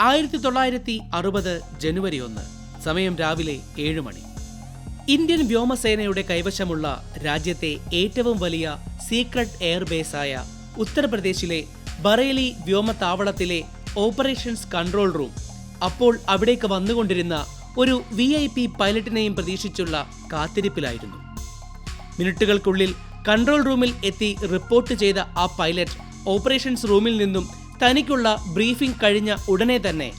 ആയിരത്തി തൊള്ളായിരത്തി അറുപത് ജനുവരി ഒന്ന് സമയം രാവിലെ ഏഴ് മണി. ഇന്ത്യൻ വ്യോമസേനയുടെ കൈവശമുള്ള രാജ്യത്തെ ഏറ്റവും വലിയ സീക്രട്ട് എയർബേസായ ഉത്തർപ്രദേശിലെ ബറേലി വ്യോമത്താവളത്തിലെ ഓപ്പറേഷൻസ് കൺട്രോൾ റൂം അപ്പോൾ അവിടേക്ക് വന്നുകൊണ്ടിരുന്ന ഒരു വി ഐ പി പൈലറ്റിനെയും പ്രതീക്ഷിച്ചുള്ള കാത്തിരിപ്പിലായിരുന്നു. മിനിറ്റുകൾക്കുള്ളിൽ കൺട്രോൾ റൂമിൽ എത്തി റിപ്പോർട്ട് ചെയ്ത ആ പൈലറ്റ് ഓപ്പറേഷൻസ് റൂമിൽ നിന്നും തനിക്കുള്ള ബ്രീഫിംഗ് കഴിഞ്ഞ ഉടനെ തന്നെ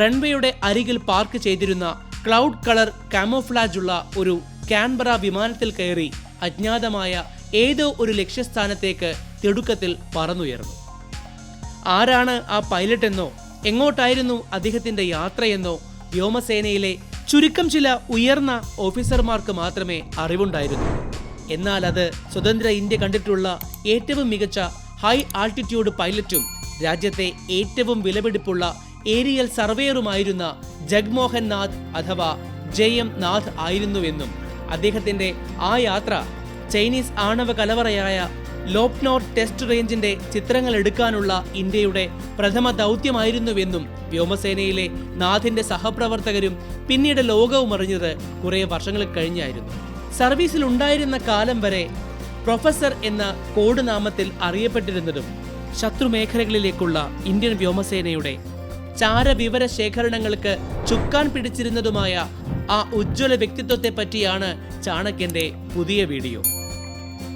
റൺവേയുടെ അരികിൽ പാർക്ക് ചെയ്തിരുന്ന ക്ലൗഡ് കളർ കാമോഫ്ലാജ് ഉള്ള ഒരു കാൻബറ വിമാനത്തിൽ കയറി അജ്ഞാതമായ ഏതോ ഒരു ലക്ഷ്യസ്ഥാനത്തേക്ക് തിടുക്കത്തിൽ പറന്നുയർന്നു. ആരാണ് ആ പൈലറ്റ് എന്നോ എങ്ങോട്ടായിരുന്നു അദ്ദേഹത്തിന്റെ യാത്രയെന്നോ വ്യോമസേനയിലെ ചുരുക്കം ചില ഉയർന്ന ഓഫീസർമാർക്ക് മാത്രമേ അറിവുണ്ടായിരുന്നു. എന്നാൽ അത് സ്വതന്ത്ര ഇന്ത്യ കണ്ടിട്ടുള്ള ഏറ്റവും മികച്ച ഹൈ ആൾട്ടിറ്റ്യൂഡ് പൈലറ്റും രാജ്യത്തെ ഏറ്റവും വിലപിടിപ്പുള്ള ഏരിയൽ സർവേയറുമായിരുന്ന ജഗ്മോഹൻ നാഥ് അഥവാ ജെ എം നാഥ് ആയിരുന്നുവെന്നും അദ്ദേഹത്തിന്റെ ആ യാത്ര ചൈനീസ് ആണവ കലവറയായ ലോപ്നോർ ടെസ്റ്റ് റേഞ്ചിന്റെ ചിത്രങ്ങൾ എടുക്കാനുള്ള ഇന്ത്യയുടെ പ്രഥമ ദൗത്യമായിരുന്നുവെന്നും വ്യോമസേനയിലെ നാഥിന്റെ സഹപ്രവർത്തകരും പിന്നീട് ലോകവും അറിഞ്ഞത് കുറെ വർഷങ്ങൾ കഴിഞ്ഞായിരുന്നു. സർവീസിൽ ഉണ്ടായിരുന്ന കാലം വരെ പ്രൊഫസർ എന്ന കോഡ് നാമത്തിൽ അറിയപ്പെട്ടിരുന്നതും ശത്രുമേഖലകളിലേക്കുള്ള ഇന്ത്യൻ വ്യോമസേനയുടെ ചാരവിവര ശേഖരണങ്ങൾക്ക് ചുക്കാൻ പിടിച്ചിരുന്നതുമായ ആ ഉജ്ജ്വല വ്യക്തിത്വത്തെ പറ്റിയാണ് ചാണക്യന്റെ പുതിയ വീഡിയോ.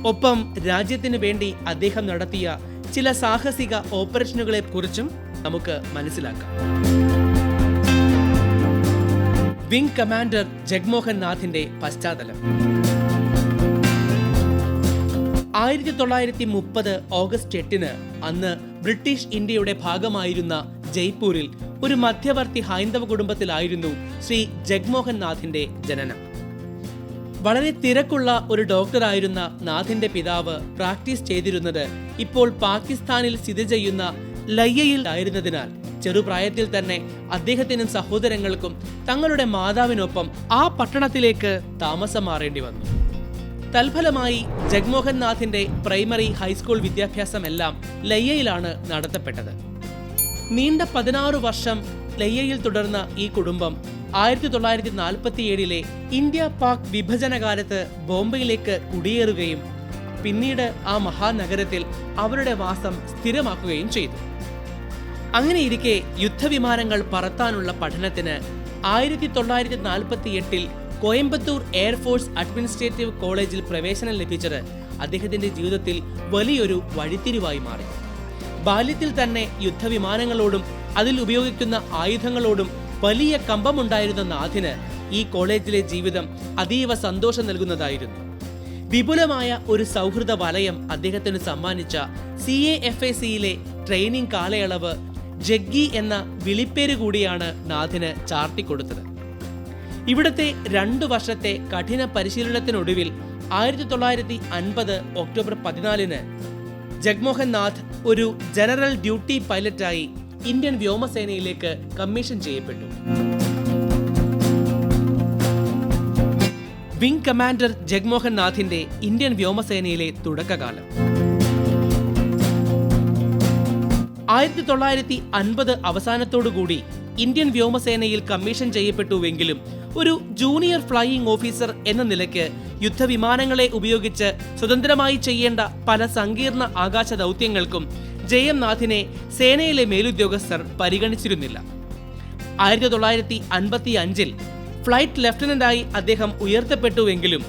ഒപ്പം രാജ്യത്തിന് വേണ്ടി അദ്ദേഹം നടത്തിയ ചില സാഹസിക ഓപ്പറേഷനുകളെ കുറിച്ചും നമുക്ക് മനസ്സിലാക്കാം. വിംഗ് കമാൻഡർ ജഗ്മോഹൻ നാഥിന്റെ പശ്ചാത്തലം. ആയിരത്തി തൊള്ളായിരത്തി മുപ്പത് ഓഗസ്റ്റ് എട്ടിന് അന്ന് ബ്രിട്ടീഷ് ഇന്ത്യയുടെ ഭാഗമായിരുന്ന ജയ്പൂരിൽ ഒരു മധ്യവർത്തി ഹൈന്ദവ കുടുംബത്തിലായിരുന്നു ശ്രീ ജഗ്മോഹൻ നാഥിന്റെ ജനനം. വളരെ തിരക്കുള്ള ഒരു ഡോക്ടറായിരുന്ന നാഥിന്റെ പിതാവ് പ്രാക്ടീസ് ചെയ്തിരുന്നത് ഇപ്പോൾ പാകിസ്ഥാനിൽ സ്ഥിതി ചെയ്യുന്ന ലയ്യയിൽ ആയിരുന്നതിനാൽ ചെറുപ്രായത്തിൽ തന്നെ അദ്ദേഹത്തിനും സഹോദരങ്ങൾക്കും തങ്ങളുടെ മാതാവിനൊപ്പം ആ പട്ടണത്തിലേക്ക് താമസം മാറേണ്ടി വന്നു. തൽഫലമായി ജഗ്മോഹൻ നാഥിന്റെ പ്രൈമറി ഹൈസ്കൂൾ വിദ്യാഭ്യാസമെല്ലാം ലയ്യയിലാണ് നടത്തപ്പെട്ടത്. നീണ്ട പതിനാറ് വർഷം ലയ്യയിൽ തുടർന്ന ഈ കുടുംബം ആയിരത്തി തൊള്ളായിരത്തി നാൽപ്പത്തിയേഴിലെ ഇന്ത്യ പാക് വിഭജനകാലത്ത് ബോംബെയിലേക്ക് കുടിയേറുകയും പിന്നീട് ആ മഹാനഗരത്തിൽ അവരുടെ വാസം സ്ഥിരമാക്കുകയും ചെയ്തു. അങ്ങനെയിരിക്കെ യുദ്ധവിമാനങ്ങൾ പറത്താനുള്ള പഠനത്തിന് ആയിരത്തി തൊള്ളായിരത്തി നാൽപ്പത്തി എട്ടിൽ കോയമ്പത്തൂർ എയർഫോഴ്സ് അഡ്മിനിസ്ട്രേറ്റീവ് കോളേജിൽ പ്രവേശനം ലഭിച്ചത് അദ്ദേഹത്തിന്റെ ജീവിതത്തിൽ വലിയൊരു വഴിത്തിരിവായി മാറി. ബാല്യത്തിൽ തന്നെ യുദ്ധവിമാനങ്ങളോടും അതിൽ ഉപയോഗിക്കുന്ന ആയുധങ്ങളോടും വലിയ കമ്പമുണ്ടായിരുന്ന നാഥിന് ഈ കോളേജിലെ ജീവിതം അതീവ സന്തോഷം നൽകുന്നതായിരുന്നു. വിപുലമായ ഒരു സൗഹൃദ വലയം അദ്ദേഹത്തിന് സമ്മാനിച്ച സി എ എഫ് എ സിയിലെ ട്രെയിനിങ് കാലയളവ് ജഗ്ഗി എന്ന വിളിപ്പേര് കൂടിയാണ് നാഥിന് ചാർത്തിക്കൊടുത്തത് ഇവിടുത്തെ രണ്ടു വർഷത്തെ കഠിന പരിശീലനത്തിനൊടുവിൽ ആയിരത്തി തൊള്ളായിരത്തി അൻപത് ഒക്ടോബർ പതിനാലിന് ജഗ്മോഹൻ നാഥ് ഒരു ജനറൽ ഡ്യൂട്ടി പൈലറ്റായി ഇന്ത്യൻ വ്യോമസേനയിലേക്ക് കമ്മീഷൻ ചെയ്യപ്പെട്ടു. വിംഗ് കമാൻഡർ ജഗ്മോഹൻ നാഥിന്റെ ഇന്ത്യൻ വ്യോമസേനയിലെ തുടക്കകാലം. ആയിരത്തി തൊള്ളായിരത്തി അൻപത് അവസാനത്തോടുകൂടി ഇന്ത്യൻ വ്യോമസേനയിൽ കമ്മീഷൻ ചെയ്യപ്പെട്ടുവെങ്കിലും ഒരു ജൂനിയർ ഫ്ലൈയിംഗ് ഓഫീസർ എന്ന നിലയ്ക്ക് യുദ്ധവിമാനങ്ങളെ ഉപയോഗിച്ച് സ്വതന്ത്രമായി ചെയ്യേണ്ട പല സങ്കീർണ ആകാശ ദൗത്യങ്ങൾക്കും ജയം നാഥിനെ സേനയിലെ മേലുദ്യോഗസ്ഥർ പരിഗണിച്ചിരുന്നില്ല. ആയിരത്തി തൊള്ളായിരത്തി അൻപത്തി അഞ്ചിൽ ഫ്ലൈറ്റ് ലഫ്റ്റനന്റായി അദ്ദേഹം ഉയർത്തപ്പെട്ടുവെങ്കിലും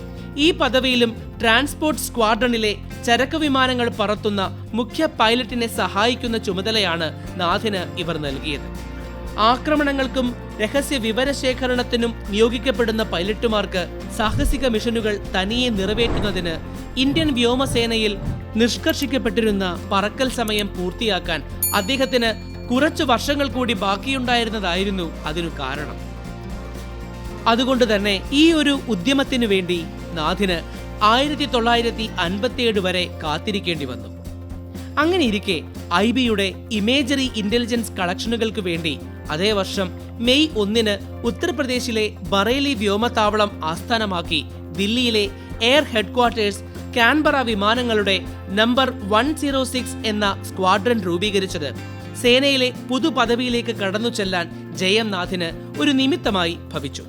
ഈ പദവിയിലും ട്രാൻസ്പോർട്ട് സ്ക്വാഡ്രണിലെ ചരക്ക് വിമാനങ്ങൾ പറത്തുന്ന മുഖ്യ പൈലറ്റിനെ സഹായിക്കുന്ന ചുമതലയാണ് നാഥിന് ഇവർ നൽകിയത്. ആക്രമണങ്ങൾക്കും രഹസ്യ വിവരശേഖരണത്തിനും നിയോഗിക്കപ്പെടുന്ന പൈലറ്റുമാർക്ക് സാഹസിക മിഷനുകൾ തനിയെ നിറവേറ്റുന്നതിന് ഇന്ത്യൻ വ്യോമസേനയിൽ നിഷ്കർഷിക്കപ്പെട്ടിരുന്ന പറക്കൽ സമയം പൂർത്തിയാക്കാൻ അദ്ദേഹത്തിന് കുറച്ചു വർഷങ്ങൾ കൂടി ബാക്കിയുണ്ടായിരുന്നതായിരുന്നു അതിനു കാരണം. അതുകൊണ്ട് തന്നെ ഈ ഒരു ഉദ്യമത്തിനു വേണ്ടി നാഥിന് ആയിരത്തി തൊള്ളായിരത്തി അൻപത്തിയേഴ് വരെ കാത്തിരിക്കേണ്ടി വന്നു. അങ്ങനെ ഇരിക്കെ ഐ ബിയുടെ ഇമേജറി ഇന്റലിജൻസ് കളക്ഷനുകൾക്ക് വേണ്ടി അതേ വർഷം മെയ് ഒന്നിന് ഉത്തർപ്രദേശിലെ ബറേലി വ്യോമത്താവളം ആസ്ഥാനമാക്കി ദില്ലിയിലെ എയർ ഹെഡ്ക്വാർട്ടേഴ്സ് കാൻബറ വിമാനങ്ങളുടെ നമ്പർ വൺ സീറോ സിക്സ് എന്ന സ്ക്വാഡ്രൻ രൂപീകരിച്ചത്. സേനയിലെ പുതുപദവിയിലേക്ക് കടന്നു ചെല്ലാൻ ജയംനാഥിന് ഒരു നിമിത്തമായി ഭവിച്ചു.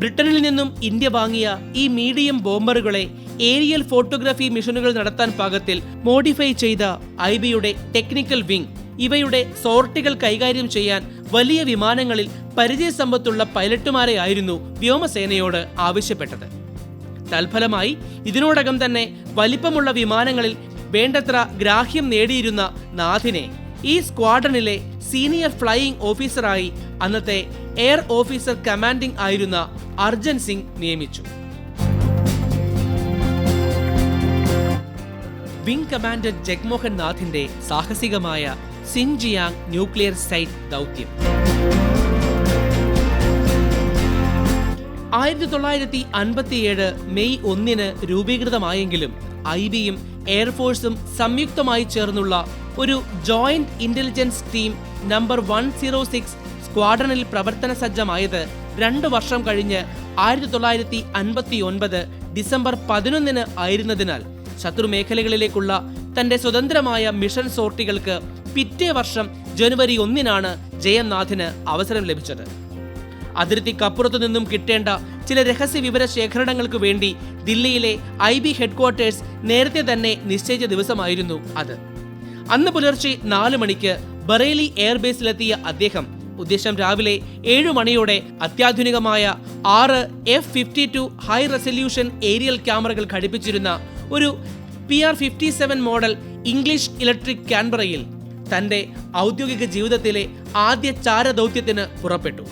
ബ്രിട്ടനിൽ നിന്നും ഇന്ത്യ വാങ്ങിയ ഈ മീഡിയം ബോംബറുകളെ ഏരിയൽ ഫോട്ടോഗ്രാഫി മിഷനുകൾ നടത്താൻ പാകത്തിൽ മോഡിഫൈ ചെയ്ത ഐ ബിയുടെ ടെക്നിക്കൽ വിംഗ് ഇവയുടെ സോർട്ടുകൾ കൈകാര്യം ചെയ്യാൻ വലിയ വിമാനങ്ങളിൽ പരിചയസമ്പത്തുള്ള പൈലറ്റുമാരെ ആയിരുന്നു വ്യോമസേനയോട് ആവശ്യപ്പെട്ടത്. തൽഫലമായി ഇതിനോടകം തന്നെ വലിപ്പമുള്ള വിമാനങ്ങളിൽ വേണ്ടത്ര ഗ്രാഹ്യം നേടിയിരുന്ന നാഥിനെ ഈ സ്ക്വാഡണിലെ സീനിയർ ഫ്ലൈയിംഗ് ഓഫീസറായി അന്നത്തെ എയർ ഓഫീസർ കമാൻഡിംഗ് ആയിരുന്ന അർജൻ സിംഗ് നിയമിച്ചു. വിംഗ് കമാൻഡർ ജഗ്മോഹൻ നാഥിന്റെ സാഹസികമായ സിൻജിയാങ് ന്യൂക്ലിയർ സൈറ്റ് ദൗത്യം. ആയിരത്തി തൊള്ളായിരത്തി അൻപത്തിയേഴ് മെയ് ഒന്നിന് രൂപീകൃതമായെങ്കിലും ഐ ബിയും എയർഫോഴ്സും സംയുക്തമായി ചേർന്നുള്ള ഒരു joint intelligence team number one zero six സ്ക്വാഡണിൽ പ്രവർത്തന സജ്ജമായത് രണ്ട് വർഷം കഴിഞ്ഞ് ആയിരത്തി തൊള്ളായിരത്തി അൻപത്തി ഒൻപത് ഡിസംബർ പതിനൊന്നിന് ആയിരുന്നതിനാൽ ശത്രു മേഖലകളിലേക്കുള്ള തന്റെ സ്വതന്ത്രമായ മിഷൻ സോർട്ടികൾക്ക് പിറ്റേ വർഷം ജനുവരി ഒന്നിനാണ് ജയംനാഥിന് അവസരം ലഭിച്ചത്. അതിർത്തിക്കപ്പുറത്തു നിന്നും കിട്ടേണ്ട ചില രഹസ്യ വിവര ശേഖരണങ്ങൾക്ക് വേണ്ടി ദില്ലിയിലെ ഐ ബി ഹെഡ്ക്വാർട്ടേഴ്സ് നേരത്തെ തന്നെ നിശ്ചയിച്ച ദിവസമായിരുന്നു അത്. അന്ന് പുലർച്ചെ നാല് മണിക്ക് ബറേലി എയർബേസിലെത്തിയ അദ്ദേഹം ഉദ്ദേശം രാവിലെ ഏഴു മണിയോടെ അത്യാധുനികമായ ആറ് F fifty two high resolution aerial ക്യാമറകൾ ഘടിപ്പിച്ചിരുന്ന ഒരു P R fifty seven model English Electric ക്യാൻബറയിൽ തന്റെ ഔദ്യോഗിക ജീവിതത്തിലെ ആദ്യ ചാരദൗത്യത്തിന് പുറപ്പെട്ടു.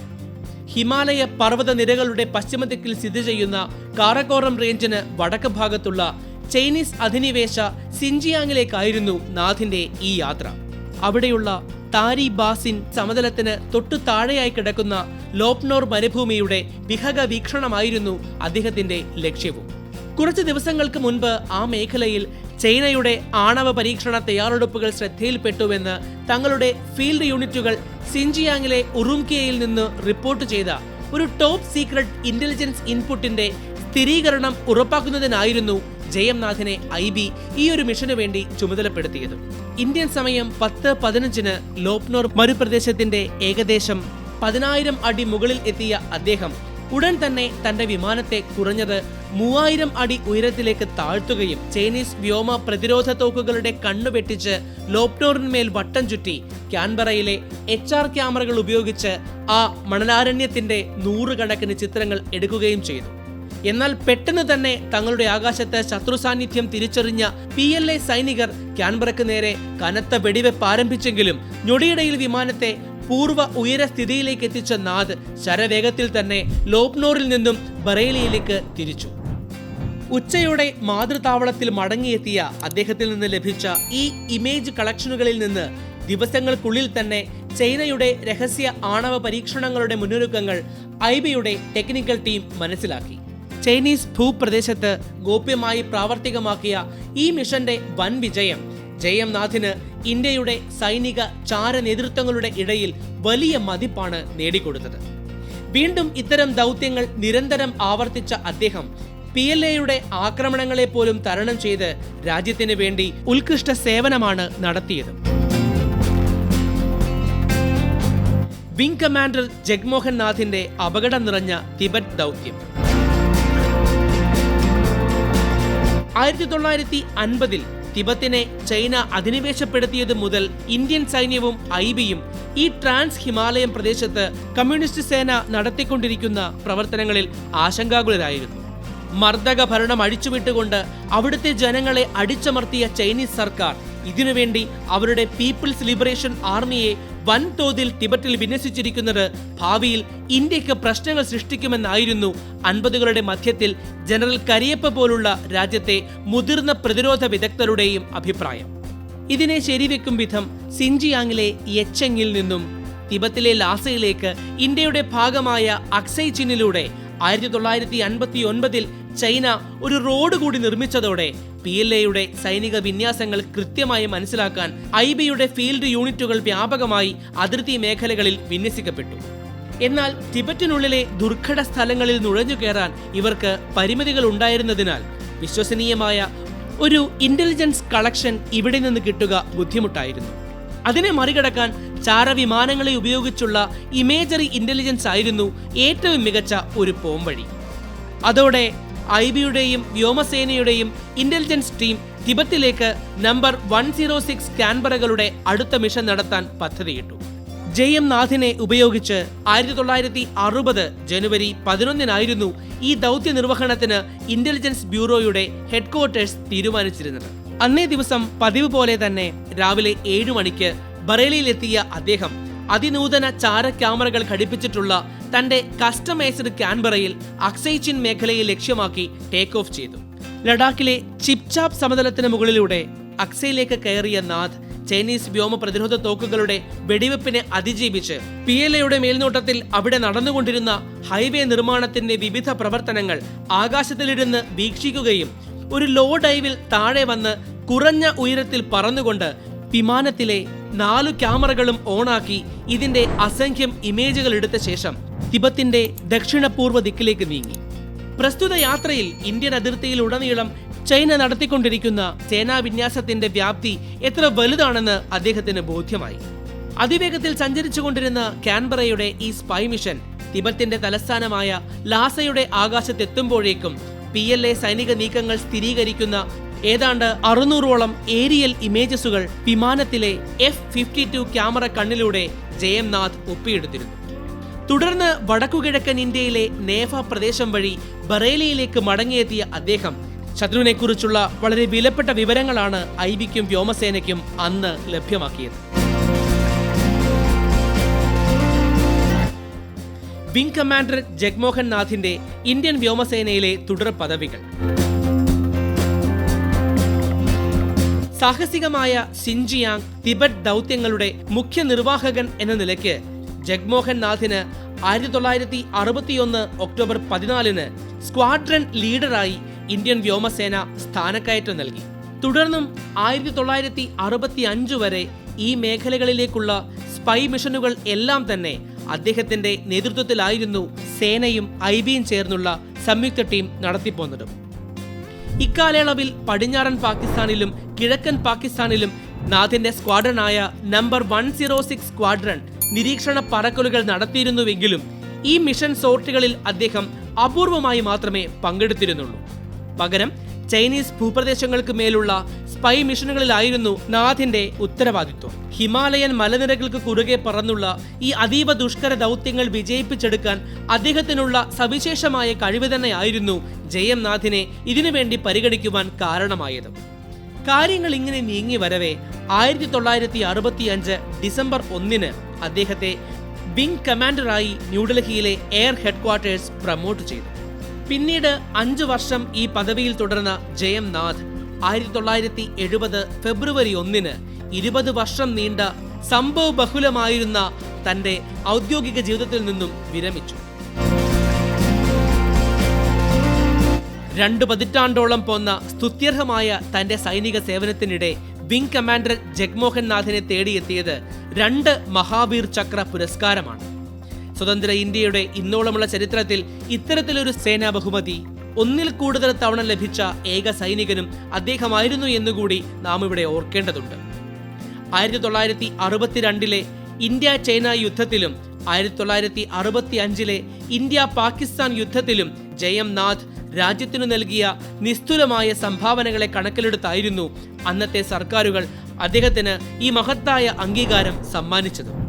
ഹിമാലയ പർവത നിരകളുടെ പശ്ചിമദിക്കിൽ സ്ഥിതി ചെയ്യുന്ന കാറക്കോറം റേഞ്ചിന് വടക്ക് ഭാഗത്തുള്ള ചൈനീസ് അധിനിവേശ സിൻജിയാങ്ങിലേക്കായിരുന്നു നാഥിന്റെ ഈ യാത്ര. അവിടെയുള്ള താരി ബാസിൻ സമതലത്തിന് തൊട്ടു താഴെയായി കിടക്കുന്ന ലോപ്നോർ മരുഭൂമിയുടെ വിഹക വീക്ഷണമായിരുന്നു അദ്ദേഹത്തിന്റെ ലക്ഷ്യവും. കുറച്ച് ദിവസങ്ങൾക്ക് മുൻപ് ആ മേഖലയിൽ ചൈനയുടെ ആണവ പരീക്ഷണ തയ്യാറെടുപ്പുകൾ ശ്രദ്ധയിൽപ്പെട്ടുവെന്ന് തങ്ങളുടെ ഫീൽഡ് യൂണിറ്റുകൾ സിൻജിയാങ്ങിലെ ഉറുംകിയയിൽ നിന്ന് റിപ്പോർട്ട് ചെയ്ത ഒരു ടോപ്പ് സീക്രട്ട് ഇന്റലിജൻസ് ഇൻപുട്ടിന്റെ സ്ഥിരീകരണം ഉറപ്പാക്കുന്നതിനായിരുന്നു ജയംനാഥിനെ ഐ ബി ഈ ഒരു മിഷനു വേണ്ടി ചുമതലപ്പെടുത്തിയത്. ഇന്ത്യൻ സമയം പത്ത് പതിനഞ്ചിന് ലോപ്നോർ മരുപ്രദേശത്തിന്റെ ഏകദേശം പതിനായിരം അടി മുകളിൽ എത്തിയ അദ്ദേഹം ഉടൻ തന്നെ തന്റെ വിമാനത്തെ കുറഞ്ഞത് മൂവായിരം അടി ഉയരത്തിലേക്ക് താഴ്ത്തുകയും ചൈനീസ് വ്യോമ പ്രതിരോധ തോക്കുകളുടെ കണ്ണു വെട്ടിച്ച് ലോപ്നോറിന്മേൽ വട്ടം ചുറ്റി ക്യാൻബറയിലെ എച്ച് ആർ ക്യാമറകൾ ഉപയോഗിച്ച് ആ മണലാരണ്യത്തിന്റെ നൂറുകണക്കിന് ചിത്രങ്ങൾ എടുക്കുകയും ചെയ്തു. എന്നാൽ പെട്ടെന്ന് തന്നെ തങ്ങളുടെ ആകാശത്തെ ശത്രു സാന്നിധ്യം തിരിച്ചറിഞ്ഞ പി എൽ എ സൈനികർ ക്യാൻബറയ്ക്ക് നേരെ കനത്ത വെടിവെപ്പ് ആരംഭിച്ചെങ്കിലും ഞൊടിയിടയിൽ വിമാനത്തെ പൂർവ ഉയര സ്ഥിതിയിലേക്ക് എത്തിച്ച നാദ് ശരവേഗത്തിൽ തന്നെ ലോപ്നോറിൽ നിന്നും ബറേലിയിലേക്ക് തിരിച്ചു. ഉച്ചയോടെ മാതൃതാവളത്തിൽ മടങ്ങിയെത്തിയ അദ്ദേഹത്തിൽ നിന്ന് ലഭിച്ച ഈ ഇമേജ് കളക്ഷനുകളിൽ നിന്ന് ദിവസങ്ങൾക്കുള്ളിൽ തന്നെ ചൈനയുടെ രഹസ്യ ആണവ പരീക്ഷണങ്ങളുടെ മുന്നൊരുക്കങ്ങൾ ഐബിയുടെ ടെക്നിക്കൽ ടീം മനസ്സിലാക്കി. ചൈനീസ് ഭൂപ്രദേശത്ത് ഗോപ്യമായി പ്രാവർത്തികമാക്കിയ ഈ മിഷന്റെ വൻ വിജയം. ജയംനാഥിന് ഇന്ത്യയുടെ സൈനിക ചാര നേതൃത്വങ്ങളുടെ ഇടയിൽ വലിയ മതിപ്പാണ് നേടിക്കൊടുത്തത്. വീണ്ടും ഇത്തരം ദൗത്യങ്ങൾ നിരന്തരം ആവർത്തിച്ച അദ്ദേഹം പി എൽ എയുടെ ആക്രമണങ്ങളെ പോലും തരണം ചെയ്ത് രാജ്യത്തിന് വേണ്ടി ഉത്കൃഷ്ട സേവനമാണ് നടത്തിയത്. വിംഗ് കമാൻഡർ ജഗ്മോഹൻ നാഥിന്റെ അപകടം നിറഞ്ഞ തിബറ്റ് ദൗത്യം. ആയിരത്തി തൊള്ളായിരത്തി അൻപതിൽ തിബത്തിനെ ചൈന അധിനിവേശപ്പെടുത്തിയത് മുതൽ ഇന്ത്യൻ സൈന്യവും ഐബിയും ഈ ട്രാൻസ് ഹിമാലയം പ്രദേശത്ത് കമ്മ്യൂണിസ്റ്റ് സേന നടത്തിക്കൊണ്ടിരിക്കുന്ന പ്രവർത്തനങ്ങളിൽ ആശങ്കാകുലരായിരുന്നു. മർദ്ദക ഭരണം അഴിച്ചുവിട്ടുകൊണ്ട് അവിടുത്തെ ജനങ്ങളെ അടിച്ചമർത്തിയ ചൈനീസ് സർക്കാർ ഇതിനുവേണ്ടി അവരുടെ പീപ്പിൾസ് ലിബറേഷൻ ആർമിയെ വൻതോതിൽ ടിബറ്റിൽ വിന്യസിച്ചിരിക്കുന്നത് ഭാവിയിൽ ഇന്ത്യയ്ക്ക് പ്രശ്നങ്ങൾ സൃഷ്ടിക്കുമെന്നായിരുന്നു അൻപതുകളുടെ മധ്യത്തിൽ ജനറൽ കരിയപ്പ പോലുള്ള രാജ്യത്തെ മുതിർന്ന പ്രതിരോധ വിദഗ്ധരുടെയും അഭിപ്രായം. ഇതിനെ ശരിവെക്കും വിധം സിൻജിയാങ്ങിലെ യച്ചങ്ങിൽ നിന്നും തിബത്തിലെ ലാസയിലേക്ക് ഇന്ത്യയുടെ ഭാഗമായ അക്സൈ ചിന്നിലൂടെ ആയിരത്തി തൊള്ളായിരത്തി അൻപത്തി ഒൻപതിൽ ചൈന ഒരു റോഡ് കൂടി നിർമ്മിച്ചതോടെ പി എൽ എയുടെ സൈനിക വിന്യാസങ്ങൾ കൃത്യമായി മനസ്സിലാക്കാൻ ഐ ബിയുടെ ഫീൽഡ് യൂണിറ്റുകൾ വ്യാപകമായി അതിർത്തി മേഖലകളിൽ വിന്യസിക്കപ്പെട്ടു. എന്നാൽ ടിബറ്റിനുള്ളിലെ ദുർഘട സ്ഥലങ്ങളിൽ നുഴഞ്ഞു കയറാൻ ഇവർക്ക് പരിമിതികൾ ഉണ്ടായിരുന്നതിനാൽ വിശ്വസനീയമായ ഒരു ഇന്റലിജൻസ് കളക്ഷൻ ഇവിടെ നിന്ന് കിട്ടുക ബുദ്ധിമുട്ടായിരുന്നു. അതിനെ മറികടക്കാൻ ചാരവിമാനങ്ങളെ ഉപയോഗിച്ചുള്ള ഇമേജറി ഇന്റലിജൻസ് ആയിരുന്നു ഏറ്റവും മികച്ച ഒരു പോംവഴി. അതോടെ ഐ ബിയുടെയും വ്യോമസേനയുടെയും ഇന്റലിജൻസ് ടീം തിബത്തിലേക്ക് നമ്പർ വൺ സീറോ സിക്സ് ക്യാൻബറകളുടെ അടുത്ത മിഷൻ നടത്താൻ പദ്ധതിയിട്ടു. ജെ എം നാഥിനെ ഉപയോഗിച്ച് ആയിരത്തി തൊള്ളായിരത്തി അറുപത് ജനുവരി പതിനൊന്നിനായിരുന്നു ഈ ദൗത്യ നിർവഹണത്തിന് ഇന്റലിജൻസ് ബ്യൂറോയുടെ ഹെഡ്ക്വാർട്ടേഴ്സ് തീരുമാനിച്ചിരുന്നത്. അന്നേ ദിവസം പതിവ് പോലെ തന്നെ രാവിലെ ഏഴു മണിക്ക് ബറേലിയിലെത്തിയ അദ്ദേഹം അതിനൂതന ചാര ക്യാമറകൾ ഘടിപ്പിച്ചിട്ടുള്ള തന്റെ കസ്റ്റമൈസ്ഡ് ക്യാൻബറയിൽ അക്സൈചിൻ മേഖലയെ ലക്ഷ്യമാക്കി ടേക്ക് ഓഫ് ചെയ്തു. ലഡാക്കിലെ ചിപ്ചാപ് സമതലത്തിന് മുകളിലൂടെ അക്സയിലേക്ക് കയറിയ നാഥ് ചൈനീസ് വ്യോമ പ്രതിരോധ തോക്കുകളുടെ വെടിവെപ്പിനെ അതിജീവിച്ച് പി എൽ എയുടെ മേൽനോട്ടത്തിൽ അവിടെ നടന്നുകൊണ്ടിരുന്ന ഹൈവേ നിർമ്മാണത്തിന്റെ വിവിധ പ്രവർത്തനങ്ങൾ ആകാശത്തിലിരുന്ന് വീക്ഷിക്കുകയും ഒരു ലോ ഡൈവിൽ താഴെ വന്ന് കുറഞ്ഞ ഉയരത്തിൽ പറന്നുകൊണ്ട് വിമാനത്തിലെ നാലു ക്യാമറകളും ഓണാക്കി ഇതിന്റെ അസംഖ്യം ഇമേജുകൾ എടുത്ത ശേഷം തിബത്തിന്റെ ദക്ഷിണപൂർവ ദിക്കിലേക്ക് നീങ്ങി. പ്രസ്തുത യാത്രയിൽ ഇന്ത്യൻ അതിർത്തിയിൽ ഉടനീളം ചൈന നടത്തിക്കൊണ്ടിരിക്കുന്ന സേനാവിന്യാസത്തിന്റെ വ്യാപ്തി എത്ര വലുതാണെന്ന് അദ്ദേഹത്തിന് ബോധ്യമായി. അതിവേഗത്തിൽ സഞ്ചരിച്ചുകൊണ്ടിരുന്ന കാൻബറയുടെ ഈ സ്പൈ മിഷൻ തിബത്തിന്റെ തലസ്ഥാനമായ ലാസയുടെ ആകാശത്തെത്തുമ്പോഴേക്കും പി എൽ എ സൈനിക നീക്കങ്ങൾ സ്ഥിരീകരിക്കുന്ന ഏതാണ്ട് അറുന്നൂറോളം ഏരിയൽ ഇമേജസുകൾ വിമാനത്തിലെ എഫ് ഫിഫ്റ്റി ടു ക്യാമറ കണ്ണിലൂടെ ജയംനാഥ് ഒപ്പിയെടുത്തിരുന്നു. തുടർന്ന് വടക്കുകിഴക്കൻ ഇന്ത്യയിലെ നേഫ പ്രദേശം വഴി ബറേലിയിലേക്ക് മടങ്ങിയെത്തിയ അദ്ദേഹം ശത്രുവിനെക്കുറിച്ചുള്ള വളരെ വിലപ്പെട്ട വിവരങ്ങളാണ് ഐ ബിക്കും വ്യോമസേനയ്ക്കും അന്ന് ലഭ്യമാക്കിയത്. വിംഗ് കമാൻഡർ ജഗ്മോഹൻ നാഥിന്റെ ഇന്ത്യൻ വ്യോമസേനയിലെ തുടർ പദവികൾ. സാഹസികമായ സിൻജിയാങ് തിബറ്റ് ദൗത്യങ്ങളുടെ മുഖ്യ നിർവാഹകൻ എന്ന നിലയ്ക്ക് ജഗ്മോഹൻ നാഥിന് ആയിരത്തി തൊള്ളായിരത്തി അറുപത്തിയൊന്ന് ഒക്ടോബർ പതിനാലിന് സ്ക്വാഡ്രൺ ലീഡറായി ഇന്ത്യൻ വ്യോമസേന സ്ഥാനക്കയറ്റം നൽകി. തുടർന്നും ആയിരത്തി തൊള്ളായിരത്തി അറുപത്തി അഞ്ച് വരെ ഈ മേഖലകളിലേക്കുള്ള സ്പൈ മിഷനുകൾ എല്ലാം തന്നെ അദ്ദേഹത്തിന്റെ നേതൃത്വത്തിലായിരുന്നു സേനയും ഐ ബിയും ചേർന്നുള്ള സംയുക്ത ടീം നടത്തിപ്പോന്നതും. ഇക്കാലയളവിൽ പടിഞ്ഞാറൻ പാകിസ്ഥാനിലും കിഴക്കൻ പാകിസ്ഥാനിലും നാഥിന്റെ സ്ക്വാഡ്രനായ number one zero six squadron നിരീക്ഷണ പറക്കലുകൾ നടത്തിയിരുന്നുവെങ്കിലും ഈ മിഷൻ സോർട്ടുകളിൽ അദ്ദേഹം അപൂർവമായി മാത്രമേ പങ്കെടുത്തിരുന്നുള്ളൂ. പകരം ചൈനീസ് ഭൂപ്രദേശങ്ങൾക്ക് മേലുള്ള സ്പൈ മിഷനുകളിലായിരുന്നു നാഥിന്റെ ഉത്തരവാദിത്വം. ഹിമാലയൻ മലനിരകൾക്ക് കുറുകെ പറന്നുള്ള ഈ അതീവ ദുഷ്കര ദൗത്യങ്ങൾ വിജയിപ്പിച്ചെടുക്കാൻ അദ്ദേഹത്തിനുള്ള സവിശേഷമായ കഴിവ് തന്നെയായിരുന്നു ജയം നാഥിനെ ഇതിനുവേണ്ടി പരിഗണിക്കുവാൻ കാരണമായത്. കാര്യങ്ങൾ ഇങ്ങനെ നീങ്ങി വരവേ ആയിരത്തി തൊള്ളായിരത്തി അറുപത്തി അഞ്ച് ഡിസംബർ ഒന്നിന് അദ്ദേഹത്തെ വിംഗ് കമാൻഡറായി ന്യൂഡൽഹിയിലെ എയർ ഹെഡ്ക്വാർട്ടേഴ്സ് പ്രമോട്ട് ചെയ്തു. പിന്നീട് അഞ്ചു വർഷം ഈ പദവിയിൽ തുടർന്ന ജയം നാഥ് ആയിരത്തി തൊള്ളായിരത്തി എഴുപത് ഫെബ്രുവരി ഒന്നിന് ഇരുപത് വർഷം നീണ്ട സംഭവ ബഹുലമായിരുന്ന തന്റെ ഔദ്യോഗിക ജീവിതത്തിൽ നിന്നും വിരമിച്ചു. രണ്ടു പതിറ്റാണ്ടോളം പോന്ന സ്തുത്യർഹമായ തന്റെ സൈനിക സേവനത്തിനിടെ വിംഗ് കമാൻഡർ ജഗ്മോഹൻ നാഥിനെ തേടിയെത്തിയത് രണ്ട് മഹാവീർ ചക്ര പുരസ്കാരമാണ്. സ്വതന്ത്ര ഇന്ത്യയുടെ ഇന്നോളമുള്ള ചരിത്രത്തിൽ ഇത്തരത്തിലൊരു സേനാ ബഹുമതി ഒന്നിൽ കൂടുതൽ തവണ ലഭിച്ച ഏക സൈനികനും അദ്ദേഹമായിരുന്നു എന്നുകൂടി നാം ഇവിടെ ഓർക്കേണ്ടതുണ്ട്. ആയിരത്തി തൊള്ളായിരത്തി അറുപത്തിരണ്ടിലെ ഇന്ത്യ ചൈന യുദ്ധത്തിലും ആയിരത്തി തൊള്ളായിരത്തി അറുപത്തി അഞ്ചിലെ ഇന്ത്യ പാകിസ്ഥാൻ യുദ്ധത്തിലും ജയം നാഥ് രാജ്യത്തിനു നൽകിയ നിസ്തുലമായ സംഭാവനകളെ കണക്കിലെടുത്തായിരുന്നു അന്നത്തെ സർക്കാരുകൾ അദ്ദേഹത്തിന് ഈ മഹത്തായ അംഗീകാരം സമ്മാനിച്ചത്.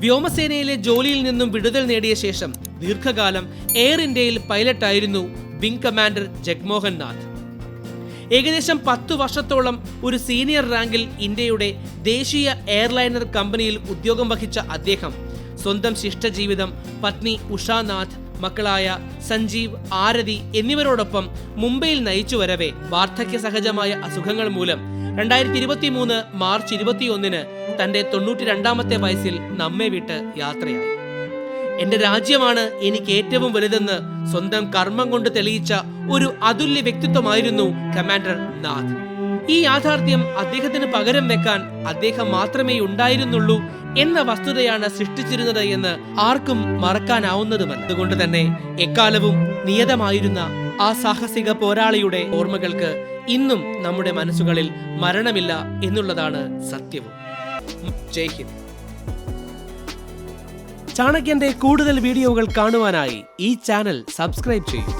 വ്യോമസേനയിലെ ജോലിയിൽ നിന്നും വിടുതൽ നേടിയ ശേഷം ദീർഘകാലം എയർ ഇന്ത്യയിൽ പൈലറ്റായിരുന്നു വിംഗ് കമാൻഡർ ജഗ്മോഹൻ നാഥ്. ഏകദേശം പത്തു വർഷത്തോളം ഒരു സീനിയർ റാങ്കിൽ ഇന്ത്യയുടെ ദേശീയ എയർലൈനർ കമ്പനിയിൽ ഉദ്യോഗം വഹിച്ച അദ്ദേഹം. സ്വന്തം ശിഷ്ടജീവിതം പത്നി ഉഷാനാഥ് മക്കളായ സഞ്ജീവ് ആരതി എന്നിവരോടൊപ്പം മുംബൈയിൽ നയിച്ചു വരവേ വാർദ്ധക്യ സഹജമായ അസുഖങ്ങൾ മൂലം രണ്ടായിരത്തി ഇരുപത്തി മൂന്ന് മാർച്ച് ഇരുപത്തിയൊന്നിന് തന്റെ തൊണ്ണൂറ്റി രണ്ടാമത്തെ വയസ്സിൽ നമ്മെ വിട്ട് യാത്രയായി. എന്റെ രാജ്യമാണ് എനിക്ക് ഏറ്റവും വലുതെന്ന് സ്വന്തം കർമ്മം കൊണ്ട് തെളിയിച്ച ഒരു അതുല്യ വ്യക്തിത്വമായിരുന്നു കമാൻഡർ നാഥ്. ഈ യാഥാർത്ഥ്യം അദ്ദേഹത്തിന് പകരം വെക്കാൻ അദ്ദേഹം മാത്രമേ ഉണ്ടായിരുന്നുള്ളൂ എന്ന വസ്തുതയാണ് സൃഷ്ടിച്ചിരുന്നത് എന്ന് ആർക്കും മറക്കാനാവുന്നതുമല്ല. അതുകൊണ്ട് തന്നെ എക്കാലവും നിയതമായിരുന്ന ആ സാഹസിക പോരാളിയുടെ ഓർമ്മകൾക്ക് ഇന്നും നമ്മുടെ മനസ്സുകളിൽ മരണമില്ല എന്നുള്ളതാണ് സത്യവും. ജയ് ഹിന്ദ്. ചാണക്യന്റെ കൂടുതൽ വീഡിയോകൾ കാണുവാനായി ഈ ചാനൽ സബ്സ്ക്രൈബ് ചെയ്യൂ.